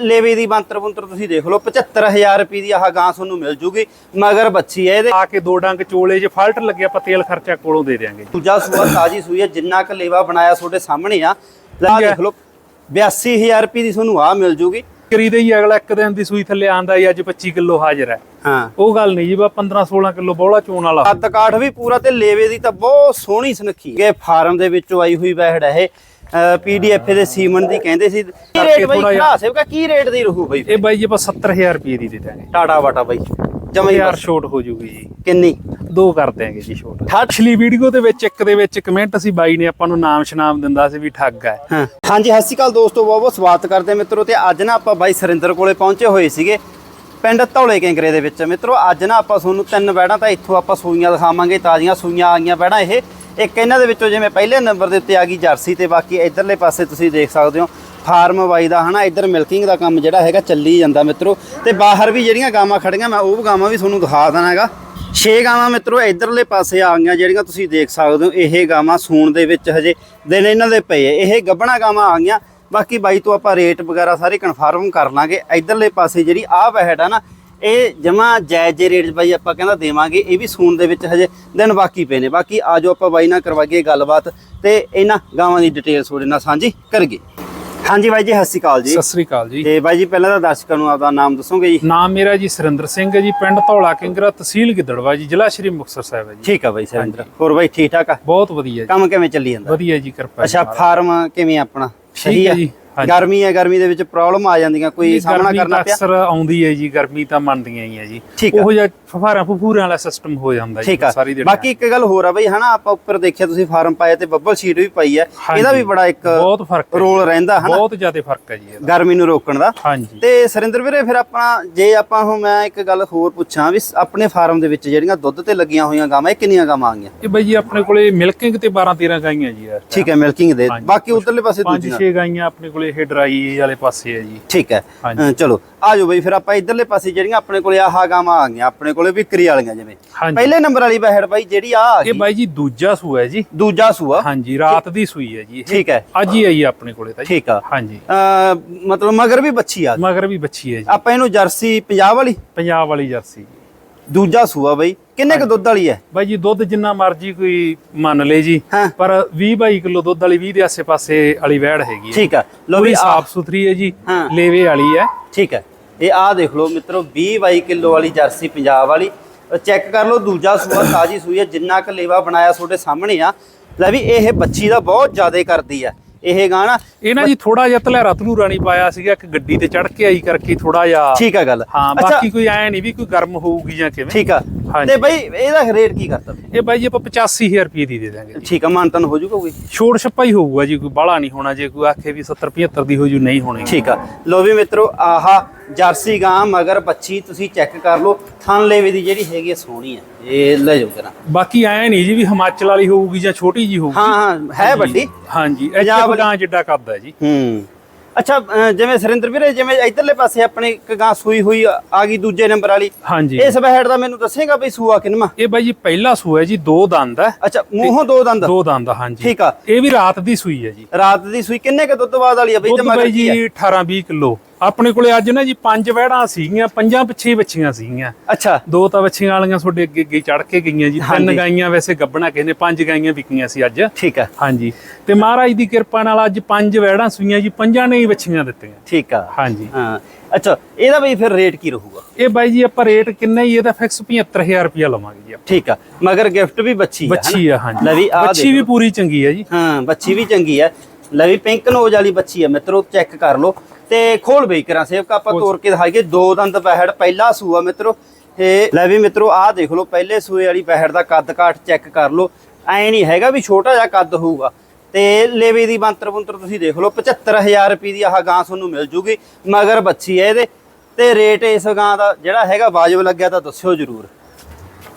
ਲੇਵੇ ਦੀ ਬੰਤਰ ਬੰਤਰ ਤੁਸੀਂ ਦੇਖ ਲਓ 75000 ਰੁਪਏ ਦੀ ਆਹ ਗਾਂ ਤੁਹਾਨੂੰ ਮਿਲ ਜੂਗੀ ਮਗਰ ਬੱਚੀ ਹੈ ਇਹਦੇ। ਆ ਕੇ ਦੋ ਡੰਗ ਚੋਲੇ 'ਚ ਫਾਲਟ ਲੱਗਿਆ ਆਪਾਂ ਤੇਲ ਖਰਚਾ ਕੋਲੋਂ ਦੇ ਦਿਆਂਗੇ। ਦੂਜਾ ਸੂਆ ਤਾਜੀ ਸੂਈ ਹੈ ਜਿੰਨਾ ਕ ਲੇਵਾ ਬਣਾਇਆ ਤੁਹਾਡੇ ਸਾਹਮਣੇ ਆ ਲਾ। ਦੇਖ ਲਓ 82000 ਰੁਪਏ ਦੀ ਤੁਹਾਨੂੰ ਆ ਮਿਲ ਜੂਗੀ। ਕਰੀਦੇ ਹੀ ਅਗਲਾ ਇੱਕ ਦਿਨ ਦੀ ਸੂਈ ਥੱਲੇ ਆਂਦਾ ਹੀ ਅੱਜ 25 ਕਿਲੋ ਹਾਜ਼ਰ ਹੈ। ਹਾਂ। ਉਹ ਗੱਲ ਨਹੀਂ ਜੀ ਬਾ 15 16 ਕਿਲੋ ਬੋਲਾ ਚੋਣ ਵਾਲਾ। ਕੱਦ ਕਾਠ ਵੀ ਪੂਰਾ ਤੇ ਲੇਵੇ ਦੀ ਤਾਂ ਬਹੁਤ ਸੋਹਣੀ ਸੁਨੱਖੀ ਇਹ ਫਾਰਮ ਦੇ ਵਿੱਚੋਂ ਆਈ ਹੋਈ ਬੈਹੜ ਹੈ ਇਹ। ਪੀਡੀਐਫ ਦੇ ਸੀਮਨ ਦੀ ਕਹਿੰਦੇ ਸੀ। ਕੀ ਰੇਟ ਬਈ? ਥੋੜ੍ਹਾ ਜਿਹਾ- ਖੜਾ ਸੇਵਕਾ ਕੀ ਰੇਟ ਦੀ ਰਹੂ ਬਈ? ਇਹ ਬਾਈ ਜੀ ਆਪਾਂ 70000 ਰੁਪਏ ਦੀ ਦੇ ਦਾਂਗੇ। ਟਾਟਾ ਵਾਟਾ ਬਈ। ਜਮਾ ਯਾਰ ਛੋਟ ਹੋ ਜੂਗੀ ਜੀ। ਕਿੰਨੀ? ਦੋ ਕਰ ਦਿਆਂਗੇ ਜੀ ਠੱਗ। ਪਿਛਲੀ ਵੀਡੀਓ ਦੇ ਵਿੱਚ ਇੱਕ ਦੇ ਵਿੱਚ ਕਮੈਂਟ ਸੀ ਬਾਈ ਨੇ ਆਪਾਂ ਨੂੰ ਨਾਮ ਸ਼ਨਾਮ ਦਿੰਦਾ ਸੀ ਵੀ ਠੱਗ ਹੈ। ਹਾਂਜੀ ਸਤਿ ਸ਼੍ਰੀ ਅਕਾਲ ਦੋਸਤੋ ਬਹੁਤ ਬਹੁਤ ਸਵਾਗਤ ਕਰਦੇ ਮਿੱਤਰੋ ਤੇ ਅੱਜ ਨਾ ਆਪਾਂ ਬਾਈ ਸਰਿੰਦਰ ਕੋਲੇ ਪਹੁੰਚੇ ਹੋਏ ਸੀਗੇ ਪਿੰਡ ਧੌਲੇ ਕੈਂਕਰੇ ਦੇ ਵਿੱਚ। ਮਿੱਤਰੋ ਅੱਜ ਨਾ ਆਪਾਂ ਤੁਹਾਨੂੰ ਤਿੰਨ ਬੈੜਾਂ ਤਾਂ ਇੱਥੋਂ ਆਪਾਂ ਸੂਈਆਂ ਦਿਖਾਵਾਂਗੇ ਤਾਜ਼ੀਆਂ ਸੂਈਆਂ ਆਈਆਂ ਬੈੜਾਂ ਇਹ। ਇੱਕ ਇਹਨਾਂ ਦੇ ਵਿੱਚੋਂ ਜਿਵੇਂ ਪਹਿਲੇ ਨੰਬਰ ਦੇ ਉੱਤੇ ਆ ਗਈ ਜਰਸੀ ਤੇ ਬਾਕੀ ਇਧਰਲੇ ਪਾਸੇ ਤੁਸੀਂ ਦੇਖ ਸਕਦੇ ਹੋ, ਫਾਰਮ ਬਾਈ ਦਾ ਹਨਾ, ਇੱਧਰ ਮਿਲਕਿੰਗ ਦਾ ਕੰਮ ਜਿਹੜਾ ਹੈਗਾ ਚੱਲੀ ਜਾਂਦਾ ਮਿੱਤਰੋ। ਤੇ ਬਾਹਰ ਵੀ ਜਿਹੜੀਆਂ ਗਾਵਾਂ ਖੜੀਆਂ, ਮੈਂ ਉਹ ਗਾਵਾਂ ਵੀ ਤੁਹਾਨੂੰ ਦਿਖਾ ਦੇਣਾ ਹੈਗਾ। ਛੇ ਗਾਵਾਂ ਮਿੱਤਰੋ, ਇਧਰਲੇ ਪਾਸੇ ਆ ਗਈਆਂ ਜਿਹੜੀਆਂ ਤੁਸੀਂ ਦੇਖ ਸਕਦੇ ਹੋ, ਇਹ ਗਾਵਾਂ ਸੂਣ ਦੇ ਵਿੱਚ ਹਜੇ ਦਿਨ ਇਹਨਾਂ ਦੇ ਪਏ ਇਹ ਗੱਬਣਾ ਗਾਵਾਂ ਆ ਗਈਆਂ, ਬਾਕੀ ਬਾਈ ਤੋਂ ਆਪਾਂ ਰੇਟ ਵਗੈਰਾ ਸਾਰੇ ਕਨਫਰਮ ਕਰ ਲਾਂਗੇ। ਇਧਰਲੇ ਪਾਸੇ ਜਿਹੜੀ ਆਹ ਵਹਿੜ ਆ ਨਾ ਇਹ ਜਮਾ ਜਾਇਜ਼ ਜੇ ਰੇਟ 'ਚ ਬਾਈ ਆਪਾਂ ਕਹਿੰਦਾ ਦੇਵਾਂਗੇ ਇਹ ਵੀ ਸੂਣ ਦੇ ਵਿੱਚ ਹਜੇ ਦਿਨ ਬਾਕੀ ਪਏ ਨੇ। ਬਾਕੀ ਆਜੋ ਆਪਾਂ ਬਾਈ ਨਾਲ ਕਰਵਾਈਏ ਗੱਲਬਾਤ ਤੇ ਇਹਨਾਂ ਗਾਵਾਂ ਦੀ ਡਿਟੇਲ ਤੁਹਾਡੇ ਨਾਲ ਸਾਂਝੀ ਕਰਗੇ ਹਾਂਜੀ ਬਾਈ ਜੀ ਸਤਿ ਸ਼੍ਰੀ ਅਕਾਲ ਜੀ। ਸਤਿ ਸ੍ਰੀ ਅਕਾਲ ਜੀ। ਤੇ ਬਾਈ ਜੀ ਪਹਿਲਾਂ ਤਾਂ ਦਰਸ਼ਕਾਂ ਨੂੰ ਆਪਦਾ ਨਾਮ ਦੱਸੋਗੇ ਜੀ? ਨਾਮ ਮੇਰਾ ਜੀ ਸੁਰਿੰਦਰ ਸਿੰਘ ਹੈ ਜੀ ਪਿੰਡ ਧੌਲਾ ਕਿੰਗਰਾ ਤਹਿਸੀਲ ਗਿੱਦੜਵਾ ਜੀ ਜ਼ਿਲ੍ਹਾ ਸ਼੍ਰੀ ਮੁਕਤਸਰ ਸਾਹਿਬ ਹੈ ਜੀ। ਠੀਕ ਆ ਬਾਈ ਸਰਿੰਦਰ। ਹੋਰ ਬਾਈ ਠੀਕ ਠਾਕ ਆ? ਬਹੁਤ ਵਧੀਆ ਜੀ। ਕੰਮ ਕਿਵੇਂ ਚੱਲੀ ਜਾਂਦਾ? ਵਧੀਆ ਜੀ ਕਿਰਪਾ ਅੱਛਾ ਫਾਰਮ ਕਿਵੇਂ ਆਪਣਾ? ਸਹੀ ਹੈ ਜੀ। ਗਰਮੀ ਹੈ ਗਰਮੀ ਦੇ ਵਿੱਚ ਪ੍ਰੋਬਲਮ ਆ ਜਾਂਦੀਆਂ ਕੋਈ ਸਾਹਮਣਾ ਕਰਨਾ ਪਿਆ? ਅਕਸਰ ਆਉਂਦੀ ਹੈ ਜੀ ਗਰਮੀ ਤਾਂ ਮੰਨਦੀਆਂ ਹੀ ਹੈ ਜੀ। ਉਹ ਜਿਹਾ ਫਫਾਰਾਂ ਫਫੂਰਾਂ ਵਾਲਾ ਸਿਸਟਮ ਹੋ ਜਾਂਦਾ ਜੀ ਸਾਰੀ ਦਿਹਾੜੀ। ਬਾਕੀ ਇੱਕ ਗੱਲ ਹੋਰ ਆ ਬਈ ਹਨਾ ਆਪਾਂ ਉੱਪਰ ਦੇਖਿਆ ਤੁਸੀਂ ਫਾਰਮ ਪਾਇਆ ਤੇ ਬੱਬਲ ਸ਼ੀਟ ਵੀ ਪਾਈ ਹੈ। ਇਹਦਾ ਵੀ ਬੜਾ ਇੱਕ ਬਹੁਤ ਫ਼ਰਕ ਰੋਲ ਰਹਿੰਦਾ ਹਨਾ? ਬਹੁਤ ਜ਼ਿਆਦਾ ਫ਼ਰਕ ਹੈ ਜੀ ਇਹਦਾ। ਗਰਮੀ ਨੂੰ ਰੋਕਣ ਦਾ। ਹਾਂਜੀ। ਤੇ ਸਰਿੰਦਰ ਵੀਰੇ ਫਿਰ ਆਪਾਂ ਜੇ ਆਪਾਂ ਹੁਣ ਮੈਂ ਇੱਕ ਗੱਲ ਹੋਰ ਪੁੱਛਾਂ ਵੀ ਆਪਣੇ ਫਾਰਮ ਦੇ ਵਿੱਚ ਜਿਹੜੀਆਂ ਦੁੱਧ ਤੇ ਲੱਗੀਆਂ ਹੋਈਆਂ ਗਾਵਾਂ ਇਹ ਕਿੰਨੀਆਂ ਗਾਵਾਂ ਆ ਗਈਆਂ? ਇਹ ਬਾਈ ਜੀ ਆਪਣੇ ਕੋਲੇ ਮਿਲਕਿੰਗ ਤੇ 12 13 ਗਾਈਆਂ ਜੀ ਠੀਕ ਹੈ ਮਿਲਕਿੰਗ ਦੇ। ਬਾਕੀ ਉਧਰਲੇ ਪਾਸੇ ਦੂਜੀਆਂ। ਛੇ ਗਾਈਆਂ ਆਪਣੇ ਕੋਲੇ ਇਹ ਡਰਾਈ ਵਾਲੇ ਪਾਸੇ ਹੈ ਜੀ। ਠੀਕ ਹੈ। ਅ, ਚਲੋ ਆਜੋ ਬਈ ਫਿਰ ਆਪਾਂ ਇਧਰਲੇ ਪਾਸੇ ਜਿਹੜੀਆਂ ਆਪਣੇ ਕੋਲੇ ਆਹ ਗਾਵਾਂ ਆ ਗਈਆਂ ਆਪਣੇ ਕੋਲੇ ਵਿਕਰੀ ਵਾਲੀਆਂ ਜਿਵੇਂ। ਹਾਂਜੀ। ਪਹਿਲੇ ਨੰਬਰ ਵਾਲੀ ਬਹਿੜ ਬਾਈ ਜਿਹੜੀ ਆ ਆ ਇਹ ਗਈ। ਬਾਈ ਜੀ ਦੂਜਾ ਸੂਆ ਹੈ ਜੀ। ਦੂਜਾ ਸੂਆ। ਹਾਂਜੀ ਰਾਤ ਦੀ ਸੂਈ ਹੈ ਜੀ ਇਹ। ਠੀਕ ਹੈ। ਅੱਜ ਹੀ ਆਈ ਹੈ ਆਪਣੇ ਕੋਲੇ ਤਾਂ ਜੀ। ਠੀਕ ਆ। ਹਾਂਜੀ। ਅ, ਮਤਲਬ ਮਗਰ ਵੀ ਬੱਚੀ ਆ ਗਈ। ਮਗਰ ਵੀ ਬੱਚੀ ਹੈ ਜੀ। ਆਪਾਂ ਇਹਨੂੰ ਜਰਸੀ ਪੰਜਾਬ ਵਾਲੀ। ਪੰਜਾਬ ਵਾਲੀ ਜਰਸੀ। ਜੀ ਦੂਜਾ ਸੂਆ ਬਈ। ਕਿੰਨੇ ਕ ਦੁੱਧ ਵਾਲੀ ਹੈ? ਬਾਈ ਜੀ ਦੁੱਧ ਜਿੰਨਾ ਮਰਜ਼ੀ ਕੋਈ ਮੰਨ ਲੇ ਜੀ ਹਾਂ। ਪਰ 20 22 ਕਿਲੋ ਦੁੱਧ ਵਾਲੀ 20 ਦੇ ਆਸੇ-ਪਾਸੇ ਵਾਲੀ ਵੈੜ ਹੈਗੀ ਹੈ ਠੀਕ ਆ। ਲੋ ਵੀ ਸਾਫ਼ ਸੁਥਰੀ ਹੈ ਜੀ ਹਾਂ। ਲੇਵੇ ਵਾਲੀ ਹੈ। ਠੀਕ ਹੈ। ਇਹ ਆ ਦੇਖ ਲਓ ਮਿੱਤਰੋ 20 22 ਕਿਲੋ ਵਾਲੀ ਜਰਸੀ ਪੰਜਾਬ ਵਾਲੀ। ਚੈੱਕ ਕਰ ਲਓ ਦੂਜਾ ਸੂਆ ਤਾਜੀ ਸੂਈ ਹੈ। ਜਿੰਨਾ ਕ ਲੇਵਾ ਬਣਾਇਆ ਤੁਹਾਡੇ ਸਾਹਮਣੇ ਆ ਲੈ ਵੀ ਇਹ ਬੱਚੀ ਦਾ ਬਹੁਤ ਜ਼ਿਆਦਾ ਕਰਦੀ ਆ। ਇਹ ਗਾਣਾ ਇਹ ਨਾ ਜੀ ਥੋੜਾ ਜਿਹਾ ਤਲੇਰਾ ਤਲੂਰਾ ਨਹੀਂ ਪਾਇਆ ਸੀਗਾ ਇੱਕ ਗੱਡੀ ਤੇ ਚੜ ਕੇ ਆਈ ਕਰਕੇ ਥੋੜਾ ਜਿਹਾ ਠੀਕ ਆ ਗੱਲ। ਹਾਂ ਬਾਕੀ ਕੋਈ ਐ ਨਹੀਂ ਵੀ ਕੋਈ ਗਰਮ ਹੋਊਗੀ ਜਾਂ ਕਿਵੇਂ। ਠੀਕ ਆ। ਤੇ ਬਈ ਇਹਦਾ ਰੇਟ ਕੀ ਕਰਤਾ ਇਹ ਬਾਈ ਜੀ ਆਪਾਂ 85000 ਰੁਪਏ ਦੀ ਦੇ ਦਾਂਗੇ ਠੀਕ ਆ ਮਾਨਤਨ ਹੋ ਜਾਊਗਾ ਕੋਈ? ਛੋੜ ਛੱਪਾ ਹੀ ਹੋਊਗਾ ਜੀ ਕੋਈ ਬਾਹਲਾ ਨਹੀਂ ਹੋਣਾ ਜੇ ਕੋਈ ਆਖੇ ਵੀ 70 75 ਦੀ ਹੋ ਜੂ ਨਹੀਂ ਹੋਣੀ। ਠੀਕ ਆ। ਲੋ ਵੀ ਮਿੱਤਰੋ ਆਹਾ ਜਰਸੀ ਗਾਂ ਮਗਰ ਬੱਚੀ ਤੁਸੀਂ ਚੈੱਕ ਕਰ ਲਓ ਥਣ ਲੇਵੇ ਦੀ ਜਿਹੜੀ ਹੈਗੀ ਸੋਹਣੀ ਆ। ਇਹ ਲੈ ਜਾਓ ਕਰਾਂ ਬਾਕੀ ਐ ਨਹੀਂ ਜੀ ਵੀ ਹਿਮਾਚਲ ਵਾਲੀ ਹੋਊਗੀ ਜਾਂ ਛੋਟੀ ਜੀ ਹੋਊਗੀ। ਹਾਂ ਹਾਂ ਹੈ ਵੱਡੀ। ਹਾਂਜੀ ਪੰਜਾਬ ਗਾਂ ਜਿੱਡਾ ਹੈ ਜੀ। ਹੂੰ। ਅੱਛਾ ਜਿਵੇਂ ਸੁਰਿੰਦਰ ਵੀਰੇ ਜਿਵੇਂ ਇਧਰਲੇ ਪਾਸੇ ਆਪਣੇ ਇੱਕ ਗਾਂ ਸੂਈ ਹੋਈ ਆ ਗਈ ਦੂਜੇ ਨੰਬਰ ਵਾਲੀ। ਹਾਂਜੀ। ਇਸ ਬਹਿੜ ਦਾ ਮੈਨੂੰ ਦੱਸੇਗਾ ਬਈ ਸੂਆ ਕਿਨਮਾ ਇਹ ਬਾਈ ਜੀ ਪਹਿਲਾ ਸੂਆ ਹੈ ਜੀ ਦੋ ਦੰਦ ਹੈ। ਅੱਛਾ ਮੂੰਹੋਂ ਦੋ ਦੰਦ। ਦੋ ਦੰਦ ਹਾਂਜੀ। ਠੀਕ ਆ। ਇਹ ਵੀ ਰਾਤ ਦੀ ਸੂਈ ਹੈ ਜੀ। ਰਾਤ ਦੀ ਸੂਈ ਕਿੰਨੇ ਕ ਦੁੱਧ ਬਾਅਦ ਵਾਲੀ ਆ ਬਈ ਤੇ ਮਗਰ ਜੀ 18 20 ਕਿਲੋ। ਆਪਣੇ ਕੋਲੇ ਅੱਜ ਨਾ ਜੀ ਪੰਜ ਵਹਿੜਾਂ ਸੀਗੀਆਂ ਪੰਜਾਂ ਪਿੱਛੇ ਬੱਚੀਆਂ ਸੀਗੀਆਂ। ਅੱਛਾ। ਦੋ ਤਾਂ ਬੱਚੀਆਂ ਵਾਲੀਆਂ ਤੁਹਾਡੇ ਅੱਗੇ ਅੱਗੇ ਚੜ ਕੇ ਗਈਆਂ ਜੀ। ਤਿੰਨ ਗਾਈਆਂ ਵੈਸੇ ਗੱਬਣਾ ਕਿਸੇ ਨੇ ਪੰਜ ਗਾਈਆਂ ਵਿਕੀਆਂ ਸੀ ਅੱਜ। ਠੀਕ ਆ। ਹਾਂਜੀ। ਤੇ ਮਹਾਰਾਜ ਦੀ ਕਿਰਪਾ ਨਾਲ ਅੱਜ ਪੰਜ ਵਹਿੜਾਂ ਸੂਈਆਂ ਜੀ ਪੰਜਾਂ ਨੇ ਹੀ ਬੱਚੀਆਂ ਦਿੱਤੀਆਂ। ਠੀਕ ਆ। ਹਾਂਜੀ। ਹਾਂ। ਅੱਛਾ ਇਹਦਾ ਬਈ ਫਿਰ ਰੇਟ ਕੀ ਰਹੂਗਾ? ਇਹ ਬਾਈ ਜੀ ਆਪਾਂ ਰੇਟ ਕਿੰਨਾ ਹੀ ਇਹਦਾ ਫਿਕਸ 75000 ਰੁਪਇਆ ਲਵਾਂਗੇ ਜੀ। ਠੀਕ ਆ। ਮਗਰ ਗਿਫਟ ਵੀ ਬੱਚੀ ਆ ਬੱਚੀ ਆ ਹਾਂਜੀ। ਲੈ ਵੀ ਆ ਬੱਚੀ ਵੀ ਪੂਰੀ ਚੰਗੀ ਹੈ ਜੀ। ਹਾਂ ਬੱਚੀ ਵੀ ਚੰਗੀ ਹੈ ਲੈ ਵੀ ਪਿੰਕ ਨੋਜ ਵਾਲੀ ਬੱਚੀ ਹੈ ਮਿੱਤਰੋ ਚੈੱਕ ਕਰ ਲਓ। ਤੇ ਖੋਲ ਬਈ ਕਰਾਂ ਸੇਵਕ ਆਪਾਂ ਤੋੜ ਕੇ ਦਿਖਾਈਏ। ਦੋ ਦੰਦ ਪਹਿੜ ਪਹਿਲਾ ਸੂਆ ਮਿੱਤਰੋ। ਤੇ ਲੈ ਵੀ ਮਿੱਤਰੋ ਆਹ ਦੇਖ ਲਓ ਪਹਿਲੇ ਸੂਏ ਵਾਲੀ ਪਹਿੜ ਦਾ ਕੱਦ ਕਾਠ ਚੈੱਕ ਕਰ ਲਓ। ਐ ਨਹੀਂ ਹੈਗਾ ਵੀ ਛੋਟਾ ਜਿਹਾ ਕੱਦ ਹੋਊਗਾ। ਤੇ ਲੇਵੇ ਦੀ ਬੰਤਰ ਬੰਤਰ ਤੁਸੀਂ ਦੇਖ ਲਓ 75000 ਰੁਪਏ ਦੀ ਆਹ ਗਾਂ ਤੁਹਾਨੂੰ ਮਿਲ ਜੂਗੀ ਮਗਰ ਬੱਚੀ ਹੈ ਇਹਦੇ। ਤੇ ਰੇਟ ਇਸ ਗਾਂ ਦਾ ਜਿਹੜਾ ਹੈਗਾ ਵਾਜਬ ਲੱਗਿਆ ਤਾਂ ਦੱਸਿਓ ਜਰੂਰ।